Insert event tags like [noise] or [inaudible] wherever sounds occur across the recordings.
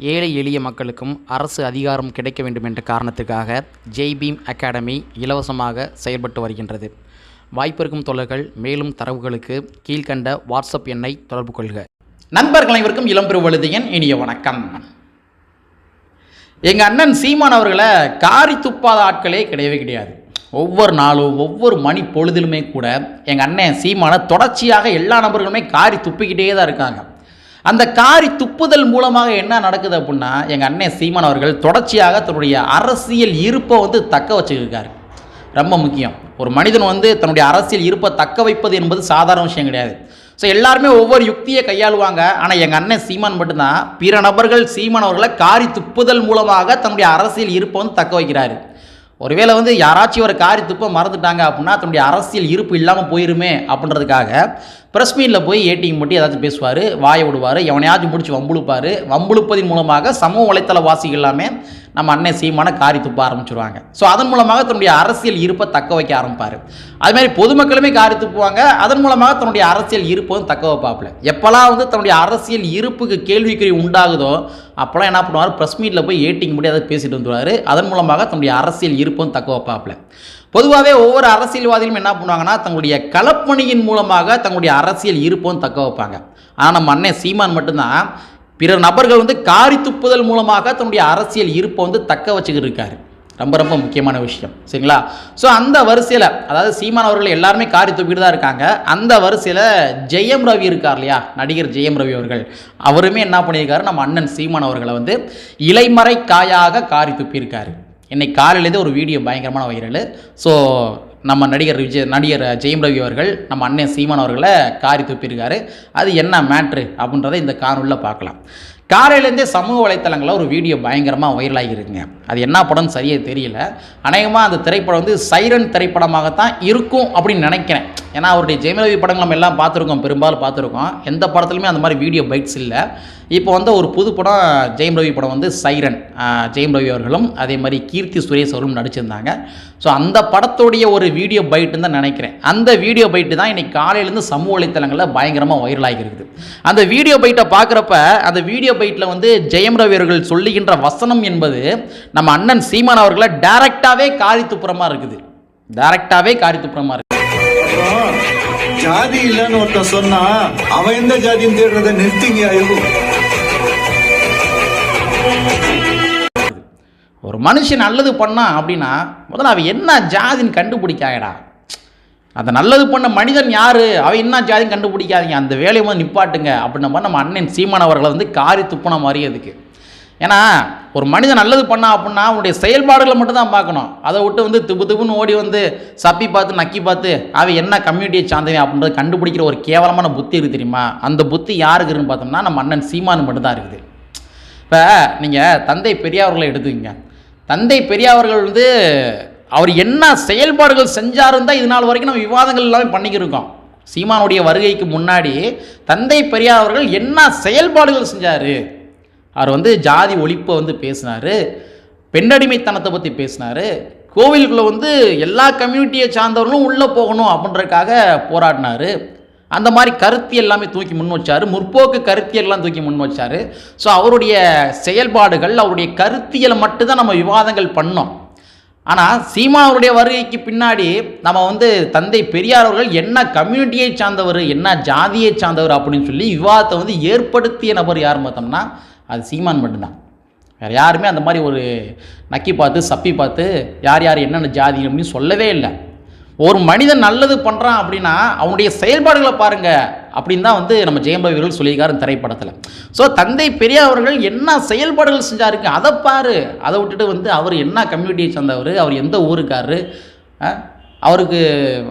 ஏழை எளிய மக்களுக்கும் அரசு அதிகாரம் கிடைக்க வேண்டும் என்ற காரணத்துக்காக ஜெய் பீம் அகாடமி இலவசமாக செயல்பட்டு வருகின்றது. வாய்ப்பிருக்கும் தொழில்கள் மேலும் தரவுகளுக்கு கீழ்க்கண்ட வாட்ஸ்அப் எண்ணை தொடர்பு கொள்க. நண்பர்கள் அனைவருக்கும் இளம்பெருவழுதியன் இனிய வணக்கம். எங்கள் அண்ணன் சீமான் அவர்களை காரி துப்பாத ஆட்களே கிடையவே கிடையாது. ஒவ்வொரு நாளும் ஒவ்வொரு மணி பொழுதிலுமே கூட எங்கள் அண்ணன் சீமானை தொடர்ச்சியாக எல்லா நபர்களுமே காரி துப்பிக்கிட்டே தான் இருக்காங்க. அந்த காரி துப்புதல் மூலமாக என்ன நடக்குது அப்படின்னா எங்கள் அண்ணன் சீமான் அவர்கள் தொடர்ச்சியாக தன்னுடைய அரசியல் இருப்பை வந்து தக்க வச்சுருக்காரு. ரொம்ப முக்கியம். ஒரு மனிதன் வந்து தன்னுடைய அரசியல் இருப்பை தக்க வைப்பது என்பது சாதாரண விஷயம் கிடையாது. ஸோ எல்லாருமே ஒவ்வொரு யுக்தியை கையாளுவாங்க. ஆனால் எங்கள் அண்ணன் சீமான் மட்டும்தான். பிற நபர்கள் சீமான் அவர்களை காரி துப்புதல் மூலமாக தன்னுடைய அரசியல் இருப்பை வந்து தக்க வைக்கிறாரு. ஒருவேளை வந்து யாராச்சும் ஒரு காரி துப்ப மறந்துட்டாங்க அப்படின்னா தன்னுடைய அரசியல் இருப்பு இல்லாமல் போயிருமே அப்படின்றதுக்காக ப்ரெஸ் மீட்டில் போய் ஏடிஎம் மட்டும் ஏதாச்சும் பேசுவார் வாயை விடுவார் எவனையாச்சும் பிடிச்சி வம்புழுப்பார். வம்புழுப்பதின் மூலமாக சமூக வலைத்தள வாசிகள் எல்லாமே நம்ம அண்ணன் சீமான காரி துப்ப ஆரம்பிச்சிருவாங்க. ஸோ அதன் மூலமாக தன்னுடைய அரசியல் இருப்பை தக்க வைக்க ஆரம்பிப்பார். அதுமாதிரி பொதுமக்களுமே காரி துப்புவாங்க. அதன் மூலமாக தன்னுடைய அரசியல் இருப்பும் தக்க வைப்பாப்பில். எப்போல்லாம் வந்து தன்னுடைய அரசியல் இருப்புக்கு கேள்விக்குறி உண்டாகுதோ அப்போல்லாம் என்ன பண்ணுவார்? ப்ரெஸ் மீட்டில் போய் ஏட்டிங் முடியாத பேசிட்டு வந்துடுவார் அதன் மூலமாக தன்னுடைய அரசியல் இருப்பும் தக்க வைப்பாப்பில். பொதுவாகவே ஒவ்வொரு அரசியல்வாதிகளும் என்ன பண்ணுவாங்கன்னா தங்களுடைய களப்பணியின் மூலமாக தங்களுடைய அரசியல் இருப்பும் தக்க வைப்பாங்க. ஆனால் நம்ம அண்ணன் சீமான் மட்டும்தான். பிறர் நபர்கள் வந்து காரி துப்புதல் மூலமாக தன்னுடைய அரசியல் இருப்பை வந்து தக்க வச்சுக்கிட்டு இருக்காரு. ரொம்ப ரொம்ப முக்கியமான விஷயம். சரிங்களா? ஸோ அந்த வரிசையில் அதாவது சீமான் அவர்கள் எல்லாருமே காரி துப்பிட்டு தான் இருக்காங்க. அந்த வரிசையில் ஜெயம் ரவி இருக்கார் இல்லையா? நடிகர் ஜெயம் ரவி அவர்கள். அவருமே என்ன பண்ணியிருக்காரு? நம்ம அண்ணன் சீமான் அவர்களை வந்து இலைமறை காயாக காரி துப்பியிருக்காரு. இன்னைக்கு காலையிலேருந்து ஒரு வீடியோ பயங்கரமான வைரல். ஸோ நம்ம நடிகர் விஜய் நடிகர் ஜெயம் ரவி அவர்கள் நம்ம அண்ணன் சீமான் அவர்களை காரி துப்பியிருக்காரு. அது என்ன மேட்ரு அப்படின்றத இந்த காணொலியில் பார்க்கலாம். காலையிலேருந்தே சமூக வலைத்தளங்களில் ஒரு வீடியோ பயங்கரமாக வைரலாகிருக்குங்க அது என்ன படம்னு சரியாக தெரியல. அநேகமாக அந்த திரைப்படம் வந்து சைரன் திரைப்படமாகத்தான் இருக்கும் அப்படின்னு நினைக்கிறேன். ஏன்னா அவருடைய ஜெயமலவி படங்கள் நம்ம எல்லாம் பார்த்துருக்கோம் பெரும்பாலும் பார்த்துருக்கோம். எந்த படத்துலையுமே அந்த மாதிரி வீடியோ பைட்ஸ் இல்லை. இப்போ வந்து ஒரு புது படம் ஜெயம் ரவி படம் வந்து சைரன். ஜெயம் ரவி அவர்களும் அதே மாதிரி கீர்த்தி சுரேஷ் அவர்களும் நடிச்சிருந்தாங்க. ஸோ அந்த படத்துடைய ஒரு வீடியோ பைட்டுன்னு தான் நினைக்கிறேன். அந்த வீடியோ பைட்டு தான் இன்றைக்கி காலையிலேருந்து சமூக வலைத்தளங்களில் பயங்கரமாக வைரலாகி இருக்குது அந்த வீடியோ பைட்டை பார்க்குறப்ப அந்த வீடியோ பைட்டில் வந்து ஜெயம் ரவி அவர்கள் சொல்லுகின்ற வசனம் என்பது நம்ம அண்ணன் சீமான் அவர்களை டைரக்டாகவே காரி துப்புறமா இருக்குது. டைரக்டாகவே காரி துப்புறமா இருக்குது ஜாதி இல்லைன்னு ஒருத்தன் சொன்னா அவன் எந்த ஜாதின்னு தேடுறத நிறுத்திங்க ஒரு மனுஷன் நல்லது பண்ணான் அப்படின்னா முதல்ல அவன் என்ன ஜாதின்னு கண்டுபிடிக்காயடா அந்த நல்லது பண்ண மனிதன் யார்? அவன் என்ன ஜாதின்னு கண்டுபிடிக்காதீங்க. அந்த வேலையை வந்து நிப்பாட்டுங்க. அப்படின்ன நம்ம அண்ணன் சீமான் அவர்களை வந்து காரி துப்புன மாதிரி அதுக்கு. ஏன்னா ஒரு மனிதன் நல்லது பண்ணா அப்படின்னா அவனுடைய செயல்பாடுகளை மட்டும் தான் பார்க்கணும். அதை விட்டு வந்து திப்பு திப்புன்னு ஓடி வந்து சப்பி பார்த்து நக்கி பார்த்து அவன் என்ன கம்யூனிட்டியை சார்ந்தவன் அப்படின்றத கண்டுபிடிக்கிற ஒரு கேவலமான புத்தி இருக்குது தெரியுமா? அந்த புத்தி யாருக்கு இருக்குன்னு பார்த்தோம்னா நம்ம அண்ணன் சீமானு மட்டும் தான் இருக்குது. இப்போ நீங்கள் தந்தை பெரியவர்களை எடுத்துக்கங்க. தந்தை பெரியாவர்கள் வந்து அவர் என்ன செயல்பாடுகள் செஞ்சாருன்னு தான் இது நாள் வரைக்கும் நம்ம விவாதங்கள் எல்லாமே பண்ணிக்கிருக்கோம் சீமானுடைய வருகைக்கு முன்னாடி தந்தை பெரியார் அவர்கள் என்ன செயல்பாடுகள் செஞ்சார்? அவர் வந்து ஜாதி ஒழிப்பை வந்து பேசினார் பெண்ணடிமைத்தனத்தை பற்றி பேசினார். கோவிலுக்குள்ளே வந்து எல்லா கம்யூனிட்டியை சார்ந்தவர்களும் உள்ளே போகணும் அப்படின்றதுக்காக போராடினார். அந்த மாதிரி கருத்து எல்லாமே தூக்கி முன் வச்சார். முற்போக்கு கருத்தியெல்லாம் தூக்கி முன் வச்சார். ஸோ அவருடைய செயல்பாடுகள் அவருடைய கருத்தியலை மட்டும்தான் நம்ம விவாதங்கள் பண்ணோம். ஆனால் சீமா அவருடைய வருகைக்கு பின்னாடி நம்ம வந்து தந்தை பெரியார் அவர்கள் என்ன கம்யூனிட்டியை சார்ந்தவர் என்ன ஜாதியை சார்ந்தவர் அப்படின்னு சொல்லி விவாதத்தை வந்து ஏற்படுத்திய நபர் யார் பார்த்தோம்னா அது சீமான் மட்டும்தான். வேறு யாருமே அந்த மாதிரி ஒரு நக்கி பார்த்து சப்பி பார்த்து யார் யார் என்னென்ன ஜாதி அப்படின்னு சொல்லவே இல்லை. ஒரு மனிதன் நல்லது பண்ணுறான் அப்படின்னா அவனுடைய செயல்பாடுகளை பாருங்கள் அப்படின்னு தான் வந்து நம்ம ஜெயம் ரவி அவர்கள் சொல்லியிருக்காரு திரைப்படத்தில். ஸோ தந்தை பெரியார் அவர்கள் என்ன செயல்பாடுகள் செஞ்சாருங்க அதை பாரு. அதை விட்டுட்டு வந்து அவர் என்ன கம்யூனிட்டியை சேர்ந்தவர் அவர் எந்த ஊருக்காரு அவருக்கு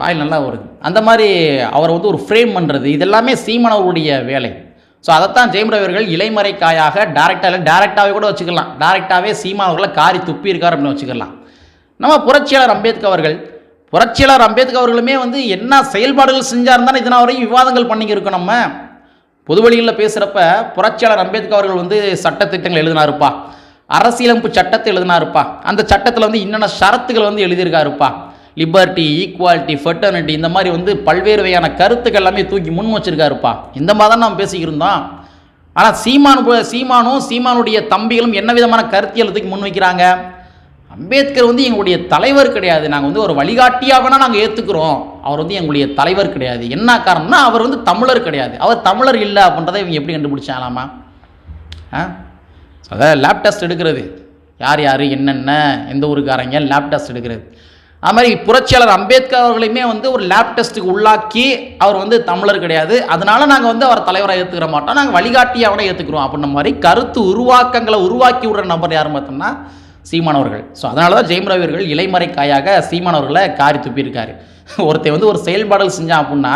வாய் நல்லா வருது. அந்த மாதிரி அவரை வந்து ஒரு ஃப்ரேம் பண்ணுறது இதெல்லாமே சீமானவருடைய அவருடைய வேலை. ஸோ அதைத்தான் ஜெயம் ரவி அவர்கள் இலைமறை காயாக டேரெக்டாக இல்லை டேரெக்டாகவே கூட வச்சுக்கலாம். டேரெக்டாகவே சீமா அவர்களை காரி துப்பி இருக்கார் அப்படின்னு வச்சுக்கலாம். நம்ம புரட்சியாளர் அம்பேத்கர் அவர்கள் புரட்சியாளர் அம்பேத்கர் அவர்களுமே வந்து என்ன செயல்பாடுகள் செஞ்சார் தானே இதனால் வரையும் விவாதங்கள் பண்ணிக்கிருக்கோம் நம்ம. பொதுவெளிகளில் பேசுகிறப்ப புரட்சியாளர் அம்பேத்கர் அவர்கள் வந்து சட்டத்திட்டங்கள் எழுதினாருப்பா. அரசியலமைப்பு சட்டத்தை எழுதினாருப்பா. அந்த சட்டத்தில் வந்து என்னென்ன ஷரத்துகள் வந்து எழுதியிருக்காருப்பா. லிபர்ட்டி ஈக்குவாலிட்டி ஃபெட்டர்னிட்டி இந்த மாதிரி வந்து பல்வேறு வகையான கருத்துக்கள் எல்லாமே தூக்கி முன் வச்சிருக்காருப்பா. இந்த மாதிரி தான் நம்ம பேசிக்கிருந்தோம் ஆனால் சீமான் சீமானும் சீமானுடைய தம்பிகளும் என்ன விதமான கருத்தியல் தூக்கி முன்வைக்கிறாங்க அம்பேத்கர் வந்து எங்களுடைய தலைவர் கிடையாது. நாங்கள் வந்து ஒரு வழிகாட்டியாக வேணால் நாங்கள் ஏற்றுக்கிறோம் அவர் வந்து எங்களுடைய தலைவர் கிடையாது. என்ன காரணம்னா அவர் வந்து தமிழர் கிடையாது. அவர் தமிழர் இல்லை அப்படின்றத இவங்க எப்படி கண்டுபிடிச்சாலாமா ஆ? அதாவது லேப் டெஸ்ட் எடுக்கிறது. யார் யார் என்னென்ன எந்த ஊருக்காரங்க லேப் டெஸ்ட் எடுக்கிறது. அது மாதிரி புரட்சியாளர் அம்பேத்கர் அவர்களையுமே வந்து ஒரு லேப் டெஸ்ட்டுக்கு உள்ளாக்கி அவர் வந்து தமிழர் கிடையாது. அதனால நாங்கள் வந்து அவர் தலைவராக ஏற்றுக்கிற மாட்டோம். நாங்கள் வழிகாட்டியாக அவனை ஏற்றுக்கிறோம் அப்படின்ற மாதிரி கருத்து உருவாக்கங்களை உருவாக்கி விடுற நபர் யார் பார்த்தோம்னா சீமானவர்கள் ஸோ அதனால தான் ஜெயம் ரவி அவர்கள் இலைமறை காயாக சீமானவர்களை காரி துப்பியிருக்காரு. ஒருத்தன் வந்து ஒரு செயல்பாடல் செஞ்சான் அப்படின்னா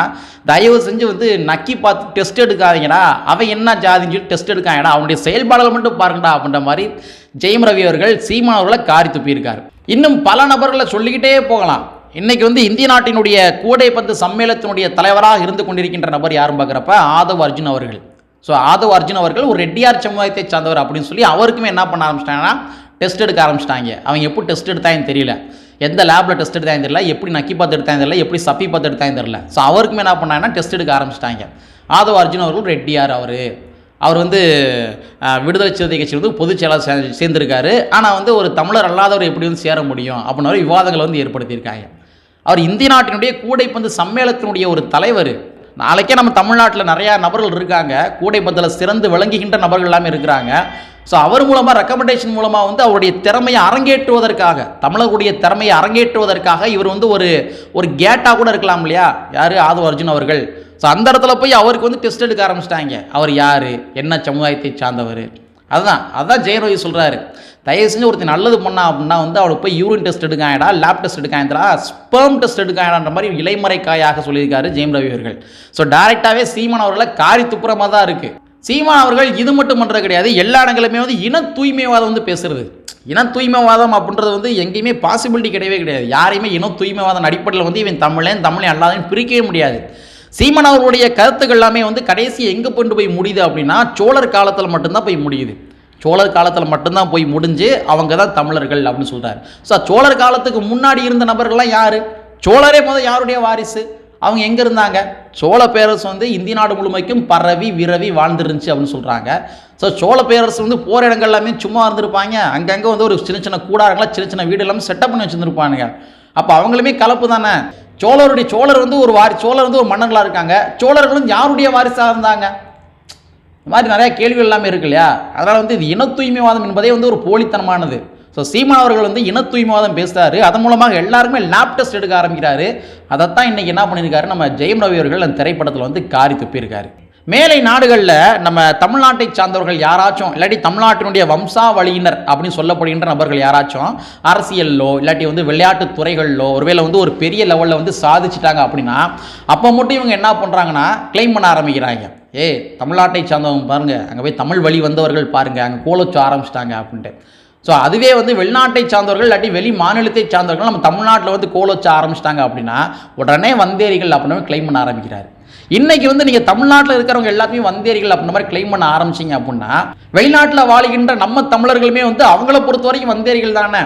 தயவு செஞ்சு வந்து நக்கி பார்த்து டெஸ்ட் எடுக்காதீங்கடா. அவன் என்ன ஜாதின்னு சொல்லி டெஸ்ட் எடுக்காங்கடா அவனுடைய செயல்பாடல் மட்டும் பாருங்கடா அப்படின்ற மாதிரி ஜெயம் ரவி அவர்கள் சீமானவர்களை காரி துப்பியிருக்காரு. இன்னும் பல நபர்களை சொல்லிக்கிட்டே போகலாம். இன்னைக்கு வந்து இந்திய நாட்டினுடைய கூடைப்பந்து சம்மேளத்தினுடைய தலைவராக இருந்து கொண்டிருக்கின்ற நபர் யாரும் பார்க்குறப்ப ஆதவ் அர்ஜுன் அவர்கள். ஸோ ஆதவ் அர்ஜுன் அவர்கள் ஒரு ரெட்டியார் சமுதாயத்தை சார்ந்தவர் அப்படின்னு சொல்லி அவருக்குமே என்ன பண்ண ஆரம்பிச்சிட்டாங்கன்னா டெஸ்ட் எடுக்க ஆரம்பிச்சிட்டாங்க. அவங்க எப்படி டெஸ்ட் எடுத்தாங்கன்னு தெரியல. எந்த லேபில் டெஸ்ட் எடுத்தாங்க தெரியல. எப்படி நக்கி பார்த்து எடுத்தாங்க தெரியல. எப்படி சப்பி பார்த்து எடுத்தாங்க தெரியல. ஸோ அவருக்குமே என்ன பண்ணாங்கன்னா டெஸ்ட் எடுக்க ஆரம்பிச்சிட்டாங்க. ஆதவ் அர்ஜுன் அவர்கள் ரெட்டியார் அவர். அவர் வந்து விடுதலை சிறுத்தை கட்சி வந்து பொதுச் செயலாளர் சே- சேர்ந்திருக்காரு. ஆனால் வந்து ஒரு தமிழர் அல்லாதவர் எப்படி வந்து சேர முடியும் அப்படின்னு விவாதங்களை வந்து ஏற்படுத்தியிருக்காங்க. அவர் இந்திய நாட்டினுடைய கூடைப்பந்து சம்மேளத்தினுடைய ஒரு தலைவர். நாளைக்கே நம்ம தமிழ்நாட்டில் நிறையா நபர்கள் இருக்காங்க. கூடைப்பந்தில் சிறந்து விளங்குகின்ற நபர்கள் எல்லாமே இருக்கிறாங்க. ஸோ அவர் மூலமாக ரெக்கமெண்டேஷன் மூலமாக வந்து அவருடைய திறமையை அரங்கேற்றுவதற்காக தமிழர்களுடைய திறமையை அரங்கேற்றுவதற்காக இவர் வந்து ஒரு ஒரு கேட்டாக கூட இருக்கலாம் இல்லையா? யார்? ஆதவ அர்ஜுன் அவர்கள். ஸோ அந்த இடத்துல போய் அவருக்கு வந்து டெஸ்ட் எடுக்க ஆரம்பிச்சிட்டாங்க. அவர் யார்? என்ன சமுதாயத்தை சார்ந்தவர்? அதுதான் அதுதான் ஜெயரோகி சொல்கிறாரு தயவு செஞ்சு ஒருத்தர் நல்லது பண்ணா அப்படின்னா வந்து அவளுக்கு போய் யூரின் டெஸ்ட் எடுக்காயடா லேப் டெஸ்ட் எடுக்காயந்தா ஸ்பேம் டெஸ்ட் எடுக்காயடான்ற மாதிரி இலைமறை காயாக சொல்லியிருக்காரு ஜெயம் ரவி அவர்கள். ஸோ டைரெக்டாகவே சீமான் அவர்களை காரி துப்புறமாக தான் இருக்குது சீமான் அவர்கள் இது மட்டும் பண்ணுறது கிடையாது. எல்லா இடங்களுமே வந்து இன தூய்மைவாதம் வந்து பேசுறது. இன தூய்மைவாதம் அப்படின்றது வந்து எங்கேயுமே பாசிபிலிட்டி கிடையவே கிடையாது. யாரையுமே இன தூய்மைவாதம் அடிப்படையில் வந்து இவன் தமிழன் தமிழன் அல்லாதன்னு பிரிக்கவே முடியாது. சீமான் அவர்களுடைய கருத்துக்கள் எல்லாமே வந்து கடைசி எங்கே கொண்டு போய் முடியுது அப்படின்னா சோழர் காலத்தில் மட்டும்தான் போய் முடியுது. சோழர் காலத்தில் மட்டும்தான் போய் முடிஞ்சு அவங்க தான் தமிழர்கள் அப்படின்னு சொல்கிறார் ஸோ சோழர் காலத்துக்கு முன்னாடி இருந்த நபர்கள்லாம் யார்? சோழரே முதல் யாருடைய வாரிசு? அவங்க எங்கே இருந்தாங்க? சோழ பேரரசு வந்து இந்திய நாடு முழுமைக்கும் பரவி விரவி வாழ்ந்துருந்துச்சு அப்படின்னு சொல்கிறாங்க ஸோ சோழ பேரரசு வந்து போகிற இடங்கள் எல்லாமே சும்மா இருந்திருப்பாங்க. அங்கங்கே வந்து ஒரு சின்ன சின்ன கூடாரங்களா சின்ன சின்ன வீடு எல்லாமே செட்டப் பண்ணி வச்சுருந்துருப்பானுங்க. அப்போ அவங்களுமே கலப்பு தானே சோழருடைய சோழர் வந்து ஒரு வாரி சோழர் வந்து ஒரு மன்னர்களாக இருக்காங்க. சோழர்களும் யாருடைய வாரிசாக இருந்தாங்க? இந்த மாதிரி நிறையா கேள்விகள் எல்லாமே இருக்கு இல்லையா? அதனால் வந்து இது இன தூய்மைவாதம் என்பதே வந்து ஒரு போலித்தனமானது. ஸோ சீமான் அவர்கள் வந்து இன தூய்மைவாதம் பேசுகிறாரு அதன் மூலமாக எல்லாருக்குமே லேப் டெஸ்ட் எடுக்க ஆரம்பிக்கிறாரு. அதைத்தான் இன்றைக்கி என்ன பண்ணியிருக்காரு? நம்ம ஜெயம் ரவி அவர்கள் அந்த திரைப்படத்தில் வந்து காரி துப்பியிருக்காரு. மேலை நாடுகளில் நம்ம தமிழ்நாட்டை சார்ந்தவர்கள் யாராச்சும் இல்லாட்டி தமிழ்நாட்டினுடைய வம்சாவளியினர் அப்படின்னு சொல்லப்படுகின்ற நபர்கள் யாராச்சும் அரசியல்லோ இல்லாட்டி வந்து விளையாட்டு துறைகளிலோ ஒருவேளை வந்து ஒரு பெரிய லெவலில் வந்து சாதிச்சிட்டாங்க அப்படின்னா அப்போ மட்டும் இவங்க என்ன பண்ணுறாங்கன்னா கிளைம் பண்ண ஆரம்பிக்கிறாங்க. ஏ தமிழ்நாட்டை சார்ந்தவங்க பாருங்கள் அங்கே போய் தமிழ் வழி வந்தவர்கள் பாருங்க அங்கே கோலச்சு ஆரம்பிச்சிட்டாங்க அப்படின்ட்டு. ஸோ அதுவே வந்து வெளிநாட்டை சார்ந்தவர்கள் இல்லாட்டி வெளி மாநிலத்தை சார்ந்தவர்கள் நம்ம தமிழ்நாட்டில் வந்து கோலோச்ச ஆரம்பிச்சிட்டாங்க அப்படின்னா உடனே வந்தேரிகள் அப்படின்னு கிளைம் பண்ண ஆரம்பிக்கிறார். இன்னைக்கு வந்து நீங்கள் தமிழ்நாட்டில் இருக்கிறவங்க எல்லாத்தையும் வந்தேரிகள் அப்படின்ற மாதிரி கிளைம் பண்ண ஆரம்பிச்சிங்க அப்படின்னா வெளிநாட்டில் வாழுகின்ற நம்ம தமிழர்களுமே வந்து அவங்கள பொறுத்த வரைக்கும் வந்தேரிகள் தானே.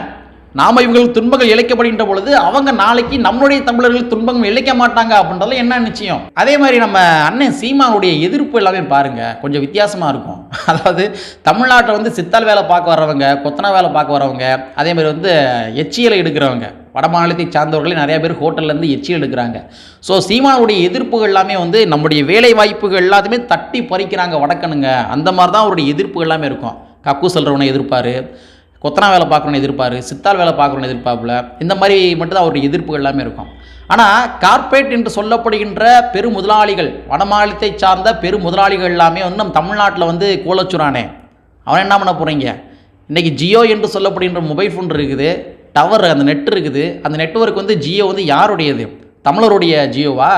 நாம இவங்களுக்கு துன்பங்கள் இழைக்கப்படுகின்ற பொழுது அவங்க நாளைக்கு நம்மளுடைய தமிழர்கள் துன்பங்கள் இழைக்க மாட்டாங்க அப்படின்றதுல என்ன நிச்சயம்? அதே மாதிரி நம்ம அண்ணன் சீமானுடைய எதிர்ப்பு எல்லாமே பாருங்க கொஞ்சம் வித்தியாசமா இருக்கும். [laughs] அதாவது தமிழ்நாட்டில் வந்து சித்தால் வேலை பார்க்க வர்றவங்க கொத்தனா வேலை பார்க்க வரவங்க அதே மாதிரி வந்து எச்சியலை எடுக்கிறவங்க வடமாநிலத்தை சார்ந்தவர்களே நிறைய பேர் ஹோட்டல்லேருந்து எச்சில் எடுக்கிறாங்க. ஸோ சீமானுடைய எதிர்ப்புகள் எல்லாமே வந்து நம்முடைய வேலை வாய்ப்புகள் எல்லாத்தையுமே தட்டி பறிக்கிறாங்க வடக்கனுங்க அந்த மாதிரி தான் அவருடைய எதிர்ப்புகள் எல்லாமே இருக்கும். கக்கு செல்றவனை எதிர்ப்பார் கொத்தனா வேலை பார்க்குறவனை எதிர்ப்பார் சித்தால் வேலை பார்க்குறவனை எதிர்ப்பாப்புல. இந்த மாதிரி மட்டும்தான் அவருடைய எதிர்ப்புகள் எல்லாமே இருக்கும். ஆனால் கார்ப்பரேட் என்று சொல்லப்படுகின்ற பெரு முதலாளிகள் வடமாநிலத்தை சார்ந்த பெரு முதலாளிகள் எல்லாமே வந்து நம்ம தமிழ்நாட்டில் வந்து கோலச்சுறானே. அவன் என்ன பண்ண போகிறீங்க இன்றைக்கி ஜியோ என்று சொல்லப்படுகின்ற மொபைல் ஃபோன் இருக்குது. டவர் அந்த நெட் இருக்குது. அந்த நெட்வொர்க் வந்து ஜியோ வந்து யாருடையது? தமிழருடைய ஜியோவா?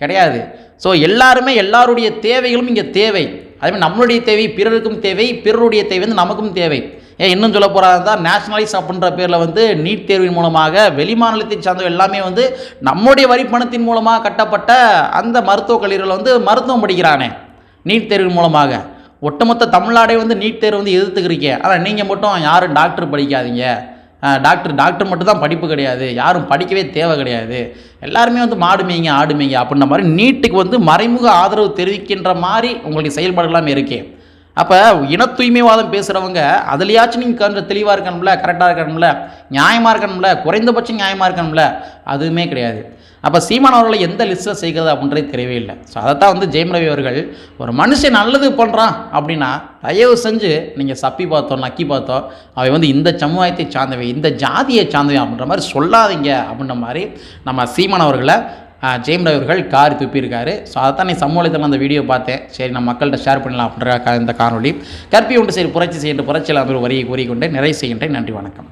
கிடையாது. ஸோ எல்லாருமே எல்லாருடைய தேவைகளும் இங்கே தேவை. அதேமாதிரி நம்மளுடைய தேவை பிறருக்கும் தேவை பிறருடைய தேவை வந்து நமக்கும் தேவை. ஏன் இன்னும் சொல்ல போகிறதா நேஷனலைஸ் அப்படின்ற பேரில் வந்து நீட் தேர்வின் மூலமாக வெளிமாநிலத்தை சார்ந்த எல்லாமே வந்து நம்முடைய வரி பணத்தின் மூலமாக கட்டப்பட்ட அந்த மருத்துவக் கல்லூரியில் வந்து மருத்துவம் படிக்கிறானே நீட் தேர்வின் மூலமாக. ஒட்டுமொத்த தமிழ்நாடே வந்து நீட் தேர்வு வந்து எதிர்த்துக்கிறீங்க ஆனால் நீங்கள் மட்டும் யாரும் டாக்டர் படிக்காதீங்க. டாக்டர் டாக்டர் மட்டும் தான் படிப்பு கிடையாது. யாரும் படிக்கவே தேவை கிடையாது. எல்லாருமே வந்து மாடு மேய்ங்க ஆடு மேய்ங்க அப்படின்ற மாதிரி நீட்டுக்கு வந்து மறைமுக ஆதரவு தெரிவிக்கின்ற மாதிரி உங்களுக்கு செயல்பாடுகளாம் இருக்கே. அப்போ இன தூய்மைவாதம் பேசுகிறவங்க அதுலையாச்சும் நீங்கள் கொஞ்சம் தெளிவாக இருக்கணும்ல கரெக்டாக இருக்கணும்ல நியாயமாக இருக்கணும்ல குறைந்தபட்சம் நியாயமாக இருக்கணும்ல அதுவுமே கிடையாது. அப்போ சீமான் அவர்களை எந்த லிஸ்ட்டில் செய்கிறது அப்படின்றது தெரியவே இல்லை. ஸோ அதைத்தான் வந்து ஜெயம் ரவி அவர்கள் ஒரு மனுஷன் நல்லது பண்ணுறான் அப்படின்னா தயவு செஞ்சு நீங்கள் சப்பி பார்த்தோம் நக்கி பார்த்தோம் அவை வந்து இந்த சமுதாயத்தை சார்ந்தவை இந்த ஜாதியை சார்ந்தவை அப்படின்ற மாதிரி சொல்லாதீங்க அப்படின்ற மாதிரி நம்ம சீமான் அவர்களை ஜெயம் ரவி அவர்கள் கார் துப்பியிருக்காரு. ஸோ அதைத்தான் நீ சமூகத்தில் அந்த வீடியோ பார்த்தேன். சரி நம்ம மக்கள்கிட்ட ஷேர் பண்ணலாம் அப்படின்ற கா- இந்த காணொலி கற்பி உண்டு சரி புரட்சி செய்கின்ற புரட்சியில் அவர் வரியை கூறிக்கொண்டு நிறைவு செய்கின்றேன். நன்றி வணக்கம்.